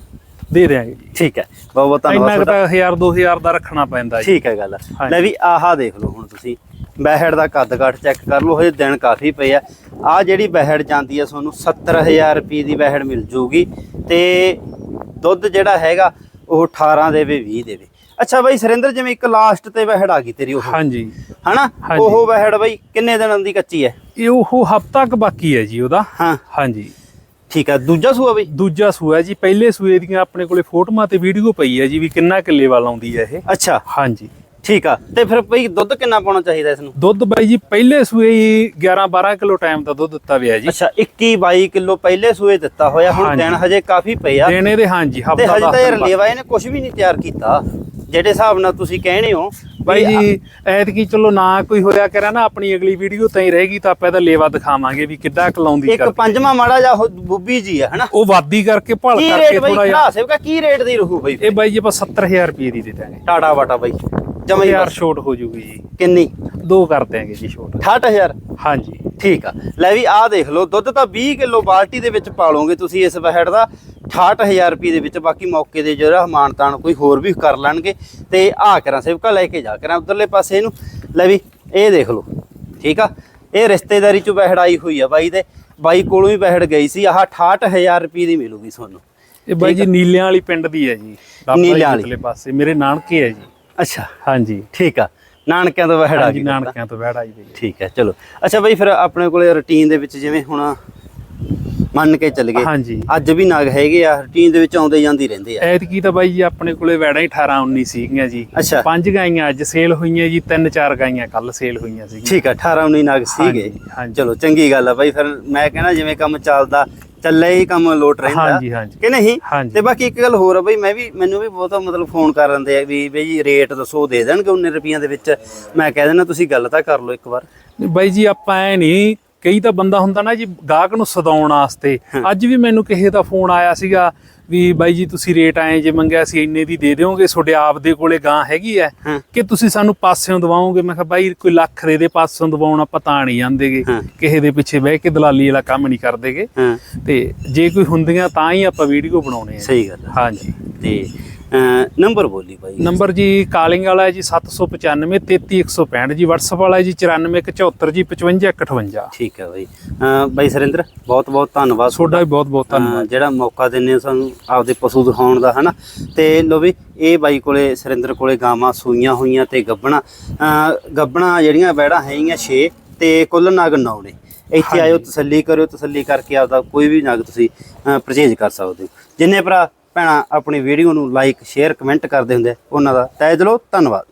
ਦੇ ਦਿਆਂਗੇ। ਠੀਕ ਹੈ। ਬਹੁਤ ਬਹੁਤ ਇੰਨਾ ਧੰਨਵਾਦ ਤਾਂ 1000 2000 ਦਾ ਰੱਖਣਾ ਪੈਂਦਾ ਜੀ। ਠੀਕ ਹੈ ਗੱਲ। ਲੈ ਵੀ ਆਹਾ ਦੇਖ ਲਓ ਹੁਣ ਤੁਸੀਂ। ਬਹਿੜ ਦਾ ਕੱਦ ਕਾਠ ਚੈੱਕ ਕਰ ਲਓ ਹਜੇ ਦਿਨ ਕਾਫੀ ਪਏ ਆ। ਆ ਜਿਹੜੀ ਬਹਿੜ ਜਾਂਦੀ ਆ ਤੁਹਾਨੂੰ 70000 ਰੁਪਏ ਦੀ ਬਹਿੜ ਮਿਲ ਜੂਗੀ। ਤੇ ਦੁੱਧ ਜਿਹੜਾ ਹੈਗਾ ਉਹ 18 ਦੇਵੇ 20 ਦੇਵੇ। ਅੱਛਾ ਬਾਈ ਸੁਰਿੰਦਰ ਜਿਵੇਂ ਇੱਕ ਲਾਸਟ ਤੇ ਬਹਿੜ ਆ ਗਈ ਤੇਰੀ ਉਹ। ਹਾਂਜੀ। ਹਨਾ। ਉਹ ਬਹਿੜ ਬਾਈ ਕਿੰਨੇ ਦਿਨਾਂ ਦੀ ਕੱਚੀ ਹੈ? ਇਹ ਉਹ ਹਫਤਾ ਕ ਬਾਕੀ ਹੈ ਜੀ ਉਹਦਾ। ਹਾਂ। ਹਾਂਜੀ। ਠੀਕ ਹੈ ਦੂਜਾ ਸੂਆ ਬਈ? ਦੂਜਾ ਸੂਆ ਜੀ ਪਹਿਲੇ ਸੂਏ ਦੀਆਂ ਆਪਣੇ ਕੋਲੇ ਫੋਟੋਆਂ ਤੇ ਵੀਡੀਓ ਪਈ ਹੈ ਜੀ ਵੀ ਕਿੰਨਾ ਕਿੱਲੇ ਵਾਲ ਆਉਂਦੀ ਹੈ ਇਹ। ਅੱਛਾ। ਹਾਂਜੀ। ਠੀਕ ਆ ਤੇ ਫਿਰ ਬਈ ਦੁੱਧ ਕਿੰਨਾ ਪਾਉਣਾ ਚਾਹੀਦਾ ਇਸ ਨੂੰ? ਦੁੱਧ ਬਾਈ ਜੀ ਪਹਿਲੇ ਸੂਏ ਹੀ 11 12 ਕਿਲੋ ਟਾਈਮ ਦਾ ਦੁੱਧ ਦਿੱਤਾ ਵਿਆ ਜੀ। ਅੱਛਾ 21 22 ਕਿਲੋ ਪਹਿਲੇ ਸੂਏ ਦਿੱਤਾ ਹੋਇਆ ਹੁਣ। ਦਿਨ ਹਜੇ ਕਾਫੀ ਪਏ ਆ। ਦੇਣੇ ਦੇ ਹਾਂਜੀ ਤੇ ਹਫਤਾ ਹਜੇ ਤਾਂ ਯਾਰ ਲੇਵਾ ਇਹਨੇ ਕੁਝ ਵੀ ਨਹੀਂ ਤਿਆਰ ਕੀਤਾ। ਜਿਹੜੇ ਹਿਸਾਬ ਨਾਲ ਤੁਸੀਂ ਕਹਿਣੇ ਹੋ ਬਾਈ ਜੀ ਐਤਕੀ ਚਲੋ ਨਾ ਕੋਈ ਹੋਇਆ ਕਰਾਂ ਨਾ ਆਪਣੀ ਅਗਲੀ ਵੀਡੀਓ ਤਾਂ ਹੀ ਰਹੇਗੀ ਤਾਂ ਆਪਾਂ ਇਹਦਾ ਲੇਵਾ ਦਿਖਾਵਾਂਗੇ ਵੀ ਕਿੱਦਾਂ ਕਲਾਉਂਦੀ ਇੱਕ ਪੰਜਵਾਂ ਮਾੜਾ ਉਹ ਬੁੱਬੀ ਜੀ ਆ ਹਨਾ? ਉਹ ਵਾਦੀ ਕਰਕੇ ਭਲ ਕਰਕੇ ਥੋੜਾ ਜਿਹਾ ਸੇਵਕਾ ਕੀ ਰੇਟ ਦੀ ਰਹੂ ਬਈ? ਇਹ ਬਾਈ ਜੀ ਆਪਾਂ 70000 ਰੁਪਏ ਦੀ ਦੇ ਦਾਂਗੇ ਟਾਟਾ ਵਾਟਾ ਬਈ। ਜਮਾ ਯਾਰ। ਛੋਟ ਹੋ ਜੂਗੀ ਜੀ। ਕਿੰਨੀ? ਦੋ ਕਰ ਦਿਆਂਗੇ ਜੀ ਛੋਟ 68000 ਹਾਂਜੀ। ਠੀਕ ਆ। ਲੈ ਵੀ ਆਹ ਦੇਖ ਲਓ ਦੁੱਧ ਤਾਂ 20 ਕਿਲੋ ਬਾਲਟੀ ਦੇ ਵਿੱਚ ਪਾ ਲਓਗੇ ਤੁਸੀਂ ਇਸ ਵਹਿੜ ਦਾ। 68000 ਰੁਪਏ ਦੇ ਵਿੱਚ ਬਾਕੀ ਮੌਕੇ ਦੇ ਜਿਹੜਾ ਮਾਨਤਾਨ ਕੋਈ ਹੋਰ ਵੀ ਕਰ ਲੈਣਗੇ ਤੇ ਆ ਕਰਾਂ ਸੇਵਕਾ ਲੈ ਕੇ ਜਾ ਕਰਾਂ ਉਧਰਲੇ ਪਾਸੇ ਇਹਨੂੰ। ਲੈ ਵੀ ਇਹ ਦੇਖ ਲਓ ਠੀਕ ਆ? ਇਹ ਰਿਸ਼ਤੇਦਾਰੀ ਚ ਵਹਿੜ ਆਈ ਹੋਈ ਆ ਬਾਈ ਦੇ। ਬਾਈ ਕੋਲੋਂ ਹੀ ਵਹਿੜ ਗਈ ਸੀ ਆਹ 68000 ਰੁਪਏ ਦੀ ਮਿਲੂਗੀ ਤੁਹਾਨੂੰ। ਇਹ ਬਾਈ ਜੀ ਨੀਲਿਆਂ ਵਾਲੀ ਪਿੰਡ ਦੀ ਹੈ ਜੀ। ਜੀ ਨੀਲਿਆਂ ਵਾਲੀ। ਪਾਸੇ ਮੇਰੇ ਨਾਨਕੇ ਹੈ ਜੀ। ਅੱਛਾ। ਹਾਂਜੀ। ਠੀਕ ਆ। ਨਾਨਕਿਆਂ ਤੋਂ ਵਹਿੜ ਗਈ ਨਾਨਕਿਆਂ ਤੋਂ ਆਈ ਬਈ ਠੀਕ ਹੈ ਚਲੋ। ਅੱਛਾ ਬਈ ਫਿਰ ਆਪਣੇ ਕੋਲੇ ਰੁਟੀਨ ਦੇ ਵਿੱਚ ਜਿਵੇਂ ਹੁਣ ਮੰਨ ਕੇ ਚੱਲ ਗਏ। ਹਾਂਜੀ। ਅੱਜ ਵੀ ਨਾਗ ਹੈਗੇ ਆ ਰੁਟੀਨ ਦੇ ਵਿੱਚ ਆਉਂਦੇ ਜਾਂਦੇ ਰਹਿੰਦੇ ਆ। ਐਤਕੀ ਤਾਂ ਬਾਈ ਜੀ ਆਪਣੇ ਕੋਲੇ ਵੈੜਾਂ ਹੀ 18 19 ਸੀਗੀਆਂ ਜੀ। ਅੱਛਾ। ਪੰਜ ਗਾਈਆਂ ਅੱਜ ਸੇਲ ਹੋਈਆਂ ਜੀ ਤਿੰਨ ਚਾਰ ਗਾਈਆਂ ਕੱਲ ਸੇਲ ਹੋਈਆਂ ਸੀ ਠੀਕ ਆ 18 19 ਨਾਗ ਸੀਗੇ। ਹਾਂਜੀ, ਹਾਂਜੀ। ਚਲੋ ਚੰਗੀ ਗੱਲ ਆ ਬਾਈ ਫਿਰ ਮੈਂ ਕਹਿੰਦਾ ਜਿਵੇਂ ਕੰਮ ਚੱਲਦਾ ਚੱਲੇ ਹੀ ਕੰਮ ਲੋਟ ਰਹਿੰਦਾ। ਹਾਂਜੀ ਹਾਂਜੀ। ਕਿ ਨਹੀਂ? ਹਾਂਜੀ। ਤੇ ਬਾਕੀ ਇੱਕ ਗੱਲ ਹੋਰ ਆ ਬਈ ਮੈਂ ਵੀ ਮੈਨੂੰ ਵੀ ਬਹੁਤ ਮਤਲਬ ਫੋਨ ਕਰ ਦਿੰਦੇ ਆ ਵੀ ਬਈ ਜੀ ਰੇਟ ਦੱਸੋ ਦੇ ਦੇਣਗੇ ਉਹਨੇ ਰੁਪਈਆਂ ਦੇ ਵਿੱਚ। ਮੈਂ ਕਹਿ ਦੇਣਾ ਤੁਸੀਂ ਗੱਲ ਤਾਂ ਕਰ ਲਓ ਇੱਕ ਵਾਰ। ਨਹੀਂ ਬਾਈ ਜੀ ਆਪਾਂ ਐ ਨਹੀਂ ਕਈ ਤਾਂ ਬੰਦਾ ਹੁੰਦਾ ਨਾ ਜੀ ਗਾਹਕ ਨੂੰ ਸਦਾਉਣ ਵਾਸਤੇ। ਅੱਜ ਵੀ ਮੈਨੂੰ ਕਿਸੇ ਦਾ ਫੋਨ ਆਇਆ ਸੀਗਾ ਵੀ ਬਾਈ ਜੀ ਤੁਸੀਂ ਰੇਟ ਆਏ ਜੇ ਮੰਗਿਆ ਸੀ ਇੰਨੇ ਦੀ ਦੇ ਦਿਓਗੇ ਤੁਹਾਡੇ ਆਪ ਦੇ ਕੋਲੇ ਗਾਂ ਹੈਗੀ ਐ। ਕਿ ਤੁਸੀਂ ਸਾਨੂੰ ਪਾਸਿਓਂ ਦਵਾਓਗੇ? ਮੈਂ ਕਿਹਾ ਬਾਈ ਕੋਈ ਲੱਖ ਦੇ ਦੇ ਪਾਸਿਓਂ ਦਵਾਉਣ ਆਪਾਂ ਤਾਂ ਨਹੀਂ ਜਾਂਦੇਗੇ। ਕਿਸੇ ਦੇ ਪਿੱਛੇ ਬਹਿ ਕੇ ਦਲਾਲੀ ਵਾਲਾ ਕੰਮ ਨਹੀਂ ਕਰਦੇਗੇ। ਤੇ ਜੇ ਕੋਈ ਹੁੰਦੀਆਂ ਤਾਂ ਹੀ ਆਪਾਂ ਵੀਡੀਓ ਬਣਾਉਣੇ ਆ। ਸਹੀ ਗੱਲ। ਹਾਂਜੀ। ਤੇ ਨੰਬਰ ਬੋਲੀ ਬਾਈ ਨੰਬਰ ਜੀ ਕਾਲਿੰਗ ਵਾਲਾ ਹੈ ਜੀ 795 33165 ਜੀ WhatsApp ਵਾਲਾ ਹੈ ਜੀ 9474 ਜੀ 5558 ਠੀਕ ਹੈ ਬਾਈ। ਅਹ ਬਾਈ ਸਰਿੰਦਰ ਬਹੁਤ ਬਹੁਤ ਧੰਨਵਾਦ ਤੁਹਾਡਾ ਵੀ ਬਹੁਤ ਬਹੁਤ ਧੰਨਵਾਦ। ਜਿਹੜਾ ਮੌਕਾ ਹੋ ਸਾਨੂੰ ਆਪਦੇ ਪਸ਼ੂ ਦਿਖਾਉਣ ਦਾ ਹਨਾ? ਤੇ ਲੋ ਵੀ ਇਹ ਬਾਈ ਕੋਲੇ ਸਰਿੰਦਰ ਕੋਲੇ ਗਾਵਾਂ ਸੂਈਆਂ ਹੋਈਆਂ ਤੇ ਗੱਬਣਾ। ਗੱਬਣਾ ਜਿਹੜੀਆਂ ਬੈੜਾਂ ਹੈਗੀਆਂ 6 ਤੇ ਕੁੱਲ ਨਗ 9 ਨੇ। ਇੱਥੇ ਆਇਓ ਤਸੱਲੀ ਕਰਿਓ ਤਸੱਲੀ ਕਰਕੇ ਆਪਦਾ ਕੋਈ ਵੀ ਨਗ ਤੁਸੀਂ ਪਰਚੇਜ ਕਰ ਸਕਦੇ ਹੋ। ਜਿੰਨੇ ਭਰਾ ਭੈਣਾਂ ਆਪਣੀ ਵੀਡੀਓ ਨੂੰ ਲਾਈਕ ਸ਼ੇਅਰ ਕਮੈਂਟ ਕਰਦੇ ਹੁੰਦੇ ਉਹਨਾਂ ਦਾ ਤਹਿ ਦਿਲੋਂ ਧੰਨਵਾਦ।